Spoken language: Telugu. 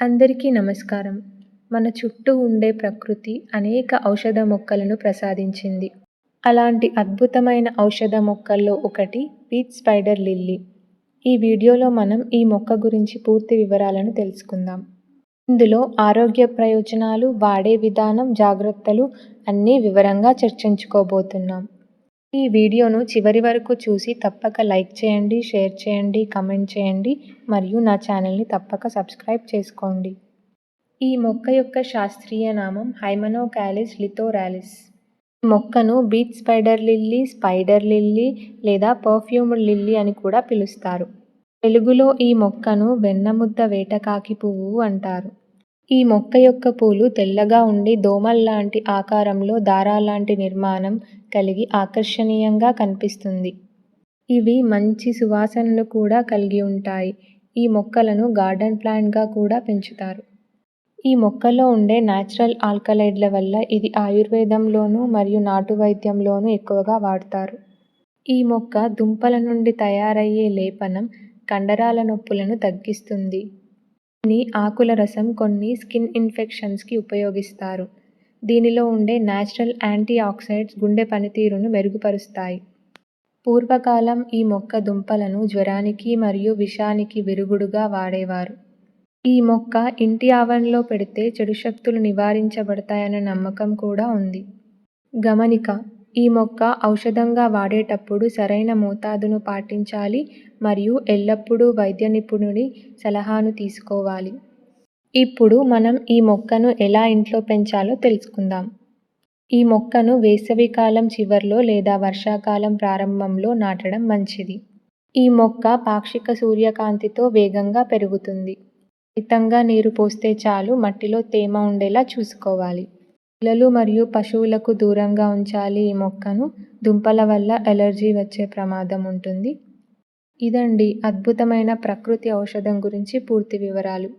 అందరికీ నమస్కారం. మన చుట్టూ ఉండే ప్రకృతి అనేక ఔషధ మొక్కలను ప్రసాదించింది. అలాంటి అద్భుతమైన ఔషధ మొక్కల్లో ఒకటి పీచ్ స్పైడర్ లిల్లీ. ఈ వీడియోలో మనం ఈ మొక్క గురించి పూర్తి వివరాలను తెలుసుకుందాం. ఇందులో ఆరోగ్య ప్రయోజనాలు వాడే విధానం జాగ్రత్తలు అన్నీ వివరంగా చర్చించుకోబోతున్నాం. ఈ వీడియోను చివరి వరకు చూసి తప్పక లైక్ చేయండి షేర్ చేయండి కమెంట్ చేయండి మరియు నా ఛానల్ని తప్పక సబ్స్క్రైబ్ చేసుకోండి. ఈ మొక్క యొక్క శాస్త్రీయ నామం హైమనోకాలిస్ లిథోరాలిస్. మొక్కను beach spider lily spider lily లేదా పర్ఫ్యూమ్డ్ లిల్లీ అని కూడా పిలుస్తారు. తెలుగులో ఈ మొక్కను వెన్నముద్ద వేటకాకి పువ్వు అంటారు. ఈ మొక్క యొక్క పూలు తెల్లగా ఉండి దోమల్లాంటి ఆకారంలో దారాల్లాంటి నిర్మాణం కలిగి ఆకర్షణీయంగా కనిపిస్తుంది. ఇవి మంచి సువాసనను కూడా కలిగి ఉంటాయి. ఈ మొక్కలను గార్డెన్ ప్లాంట్గా కూడా పెంచుతారు. ఈ మొక్కలో ఉండే న్యాచురల్ ఆల్కలైడ్ల వల్ల ఇది ఆయుర్వేదంలోనూ మరియు నాటు వైద్యంలోనూ ఎక్కువగా వాడతారు. ఈ మొక్క దుంపల నుండి తయారయ్యే లేపనం కండరాల నొప్పులను తగ్గిస్తుంది. దీని ఆకుల రసం కొన్ని స్కిన్ ఇన్ఫెక్షన్స్కి ఉపయోగిస్తారు. దీనిలో ఉండే న్యాచురల్ యాంటీ ఆక్సిడెంట్స్ గుండె పనితీరును మెరుగుపరుస్తాయి. పూర్వకాలం ఈ మొక్క దుంపలను జ్వరానికి మరియు విషానికి విరుగుడుగా వాడేవారు. ఈ మొక్క ఇంటి ఆవరణలో పెడితే చెడు శక్తులు నివారించబడతాయన్న నమ్మకం కూడా ఉంది. గమనిక ఈ మొక్క ఔషధంగా వాడేటప్పుడు సరైన మోతాదును పాటించాలి మరియు ఎల్లప్పుడూ వైద్య నిపుణుడి సలహాను తీసుకోవాలి. ఇప్పుడు మనం ఈ మొక్కను ఎలా ఇంట్లో పెంచాలో తెలుసుకుందాం. ఈ మొక్కను వేసవికాలం చివర్లో లేదా వర్షాకాలం ప్రారంభంలో నాటడం మంచిది. ఈ మొక్క పాక్షిక సూర్యకాంతితో వేగంగా పెరుగుతుంది. మితంగా నీరు పోస్తే చాలు మట్టిలో తేమ ఉండేలా చూసుకోవాలి. పిల్లలు మరియు పశువులకు దూరంగా ఉంచాలి ఈ మొక్కను. దుంపల వల్ల ఎలర్జీ వచ్చే ప్రమాదం ఉంటుంది. ఇదండి అద్భుతమైన ప్రకృతి ఔషధం గురించి పూర్తి వివరాలు.